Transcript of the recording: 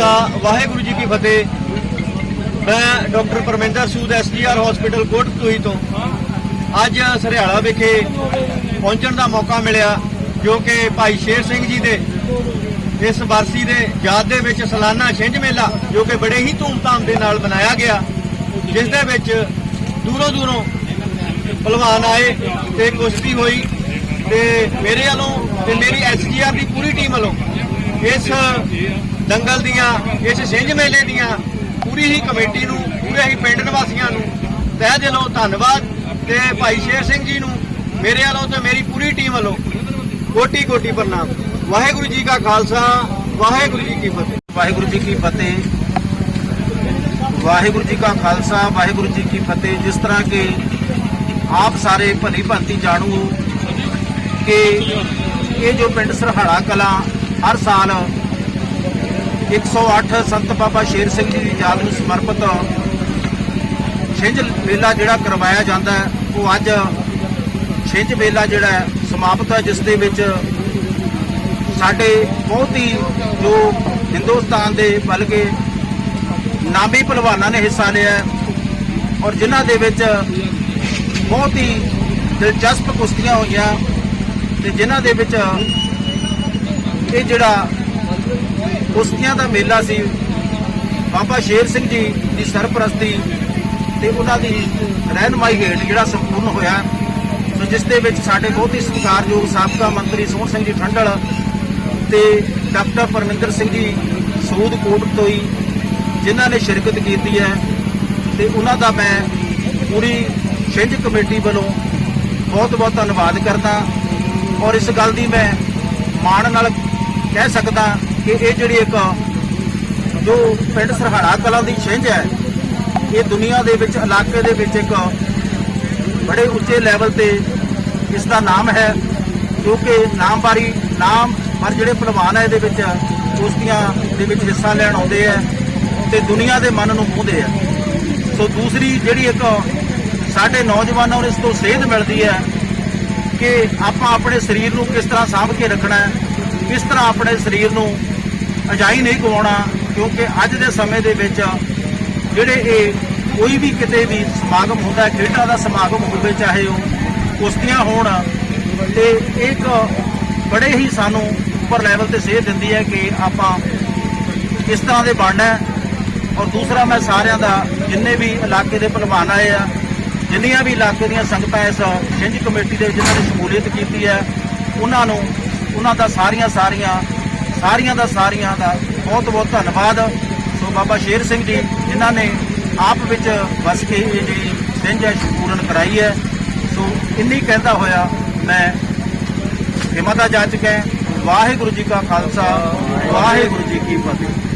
ਖਾਲਸਾ, ਵਾਹਿਗੁਰੂ ਜੀ ਕੀ ਫਤਿਹ। ਮੈਂ doctor Parminder Sood SGR hospital Kotputli ਤੋਂ। ਅੱਜ ਸਰਿਆਲਾ ਵਿਖੇ ਪਹੁੰਚਣ ਦਾ ਮੌਕਾ ਮਿਲਿਆ, ਜੋ ਕਿ ਭਾਈ ਸ਼ੇਰ ਸਿੰਘ ਜੀ ਦੇ, ਇਸ ਵਰਸੀ ਦੇ ਯਾਦ ਦੇ ਵਿੱਚ ਸਾਲਾਨਾ ਛਿੰਝ ਮੇਲਾ, ਜੋ ਕਿ ਬੜੇ ਹੀ ਧੂਮਧਾਮ ਦੇ ਨਾਲ ਮਨਾਇਆ ਗਿਆ। ਜਿਸ ਦੇ ਵਿੱਚ ਦੂਰੋਂ ਦੂਰੋਂ ਪਹਿਲਵਾਨ ਆਏ ਤੇ ਕੁਸ਼ਤੀ ਹੋਈ ਤੇ ਮੇਰੇ ਵੱਲੋਂ ਤੇ ਮੇਰੀ ਐਸਜੀਆਰ ਦੀ ਪੂਰੀ ਟੀਮ ਵੱਲੋਂ ਇਸ ਦੰਗਲ ਦੀਆਂ, ਇਸ ਛਿੰਝ ਮੇਲੇ ਦੀਆਂ, ਪੂਰੀ ਹੀ ਕਮੇਟੀ ਨੂੰ, ਪੂਰੇ ਹੀ ਪਿੰਡ ਨਿਵਾਸੀਆਂ ਨੂੰ ਤਹਿ ਦਿਲੋਂ ਧੰਨਵਾਦ ਤੇ ਭਾਈ ਸ਼ੇਰ ਸਿੰਘ ਜੀ ਨੂੰ, ਮੇਰੇ ਵੱਲੋਂ ਤੇ ਮੇਰੀ ਪੂਰੀ ਟੀਮ ਵੱਲੋਂ ਕੋਟੀ ਕੋਟੀ ਪ੍ਰਣਾਮ। ਵਾਹਿਗੁਰੂ ਜੀ ਕਾ ਖਾਲਸਾ, ਵਾਹਿਗੁਰੂ ਜੀ ਕੀ ਫਤਿਹ। ਵਾਹਿਗੁਰੂ ਜੀ ਕੀ ਫਤਿਹ। ਵਾਹਿਗੁਰੂ ਜੀ ਕਾ ਖਾਲਸਾ, ਵਾਹਿਗੁਰੂ ਜੀ ਕੀ ਫਤਿਹ। ਜਿਸ ਤਰ੍ਹਾਂ ਕਿ ਆਪ ਸਾਰੇ ਭਲੀ ਭਾਂਤੀ ਜਾਣੂ ਕਿ ਇਹ ਜੋ ਪਿੰਡ ਸਰਹਾੜਾ ਕਲਾਂ ਹਰ ਸਾਲ 108 ਸੰਤ ਬਾਬਾ ਸ਼ੇਰ ਸਿੰਘ ਜੀ ਦੀ ਯਾਦ ਨੂੰ ਸਮਰਪਿਤ ਛਿੰਝ ਮੇਲਾ ਜਿਹੜਾ ਕਰਵਾਇਆ ਜਾਂਦਾ ਹੈ, ਉਹ ਅੱਜ ਛਿੰਝ ਮੇਲਾ ਜਿਹੜਾ ਸਮਾਪਤ ਹੈ, ਜਿਸ ਦੇ ਵਿੱਚ ਸਾਡੇ ਬਹੁਤ ਹੀ ਜੋ ਹਿੰਦੁਸਤਾਨ ਦੇ ਬਲਕਿ ਨਾਮੀ ਪਹਿਲਵਾਨਾਂ ਨੇ ਹਿੱਸਾ ਲਿਆ ਔਰ ਜਿਨ੍ਹਾਂ ਦੇ ਵਿੱਚ ਬਹੁਤ ਹੀ ਦਿਲਚਸਪ ਕੁਸ਼ਤੀਆਂ ਹੋਈਆਂ ਤੇ ਜਿਨ੍ਹਾਂ ਦੇ ਵਿੱਚ ਇਹ ਜਿਹੜਾ ਕੁਸ਼ਤੀਆਂ ਦਾ ਮੇਲਾ ਸੀ। ਬਾਬਾ ਸ਼ੇਰ ਸਿੰਘ ਜੀ ਦੀ ਸਰਪ੍ਰਸਤੀ ਤੇ ਉਹਨਾਂ ਦੀ ਰਹਿਨਮਾਈ ਹੇਠ ਜਿਹੜਾ ਸੰਪੂਰਨ ਹੋਇਆ। ਸੋ ਜਿਸ ਦੇ ਵਿੱਚ ਸਾਡੇ ਬਹੁਤ ਹੀ ਸਤਿਕਾਰਯੋਗ ਸਾਬਕਾ ਮੰਤਰੀ ਸੋਹਣ ਸਿੰਘ ਜੀ ਠੰਡਲ ਤੇ ਡਾਕਟਰ ਪਰਮਿੰਦਰ ਸਿੰਘ ਜੀ ਸੂਦ ਕੋਟ ਤੋਂ ਹੀ ਜਿਨ੍ਹਾਂ ਨੇ ਸ਼ਿਰਕਤ ਕੀਤੀ ਹੈ ਤੇ ਉਹਨਾਂ ਦਾ ਮੈਂ ਪੂਰੀ ਛਿੰਝ ਕਮੇਟੀ ਵੱਲੋਂ ਬਹੁਤ ਬਹੁਤ ਧੰਨਵਾਦ ਕਰਦਾ ਔਰ ਇਸ ਗੱਲ ਦੀ ਮੈਂ ਮਾਣ ਨਾਲ ਕਹਿ ਸਕਦਾ ਕਿ ਇਹ ਜਿਹੜੀ ਇੱਕ ਜੋ ਪਿੰਡ ਸਰਹਾੜਾ ਕਲਾਂ ਦੀ ਛਿੰਝ ਹੈ, ਇਹ ਦੁਨੀਆ ਦੇ ਵਿੱਚ, ਇਲਾਕੇ ਦੇ ਵਿੱਚ ਇੱਕ ਬੜੇ ਉੱਚੇ ਲੈਵਲ ਤੇ ਇਸ ਦਾ ਨਾਮ ਹੈ ਕਿਉਂਕਿ ਕਿ ਨਾਮਵਾਰੀ, ਨਾਮ ਪਰ ਜਿਹੜੇ ਪਹਿਲਵਾਨ ਹੈ ਇਹਦੇ ਵਿੱਚ ਕੁਸ਼ਤੀਆਂ ਦੇ ਵਿੱਚ ਹਿੱਸਾ ਲੈਣ ਆਉਂਦੇ ਆ ਤੇ ਦੁਨੀਆ ਦੇ ਮਨ ਨੂੰ ਮੋਹਦੇ ਆ ਸੋ ਦੂਸਰੀ ਜਿਹੜੀ ਇੱਕ ਸਾਡੇ ਨੌਜਵਾਨਾਂ ਨੂੰ ਇਸ ਤੋਂ ਸੇਧ ਮਿਲਦੀ ਹੈ ਕਿ ਆਪਾਂ ਆਪਣੇ ਸਰੀਰ ਨੂੰ ਕਿਸ ਤਰ੍ਹਾਂ ਸਾਂਭ ਕੇ ਰੱਖਣਾ ਹੈ, ਕਿਸ ਤਰ੍ਹਾਂ ਆਪਣੇ ਸਰੀਰ ਨੂੰ ਅਜਾਈ ਨਹੀਂ ਗਵਾਉਣਾ, ਕਿਉਂਕਿ ਅੱਜ ਦੇ ਸਮੇਂ ਦੇ ਵਿੱਚ ਜਿਹੜੇ ਇਹ ਕੋਈ ਵੀ ਕਿਤੇ ਵੀ ਸਮਾਗਮ ਹੁੰਦਾ ਹੈ ਖੇਡਾਂ ਦਾ ਸਮਾਗਮ ਹੋਵੇ ਚਾਹੇ ਉਹ ਕੁਸ਼ਤੀਆਂ ਹੋਣ, ਤੇ ਇੱਕ ਬੜੇ ਹੀ ਸਾਨੂੰ ਉੱਪਰ ਲੈਵਲ ਤੇ ਸੇਧ ਦਿੰਦੀ ਹੈ ਕਿ ਆਪਾਂ ਕਿਸ ਤਰ੍ਹਾਂ ਦੇ ਬਣਨਾ ਔਰ ਦੂਸਰਾ, ਮੈਂ ਸਾਰਿਆਂ ਦਾ ਜਿੰਨੇ ਵੀ ਇਲਾਕੇ ਦੇ ਪਹਿਲਵਾਨ ਆਏ ਆ, ਜਿੰਨੀਆਂ ਵੀ ਇਲਾਕੇ ਦੀਆਂ ਸੰਗਤਾਂ ਇਸ ਛਿੰਝ ਕਮੇਟੀ ਦੇ ਜਿਨ੍ਹਾਂ ਨੇ ਸ਼ਮੂਲੀਅਤ ਕੀਤੀ ਹੈ, ਉਹਨਾਂ ਨੂੰ, ਉਹਨਾਂ ਦਾ ਸਾਰੀਆਂ ਸਾਰੀਆਂ ਸਾਰੀਆਂ ਦਾ ਸਾਰੀਆਂ ਦਾ ਬਹੁਤ ਬਹੁਤ ਧੰਨਵਾਦ। ਸੋ ਬਾਬਾ ਸ਼ੇਰ ਸਿੰਘ ਜੀ, ਜਿਨ੍ਹਾਂ ਨੇ ਆਪ ਵਿੱਚ ਵਸ ਕੇ ਇਹ ਜਿਹੜੀ ਸਿੰਝ ਹੈ ਪੂਰਨ ਕਰਾਈ ਹੈ। ਸੋ ਇੰਨੀ ਕਹਿੰਦਾ ਹੋਇਆ ਮੈਂ ਹਿਮਤਾ ਜਾ ਚੁੱਕਾ ਵਾਹਿਗੁਰੂ ਜੀ ਕਾ ਖਾਲਸਾ, ਵਾਹਿਗੁਰੂ ਜੀ ਕੀ ਫਤਿਹ।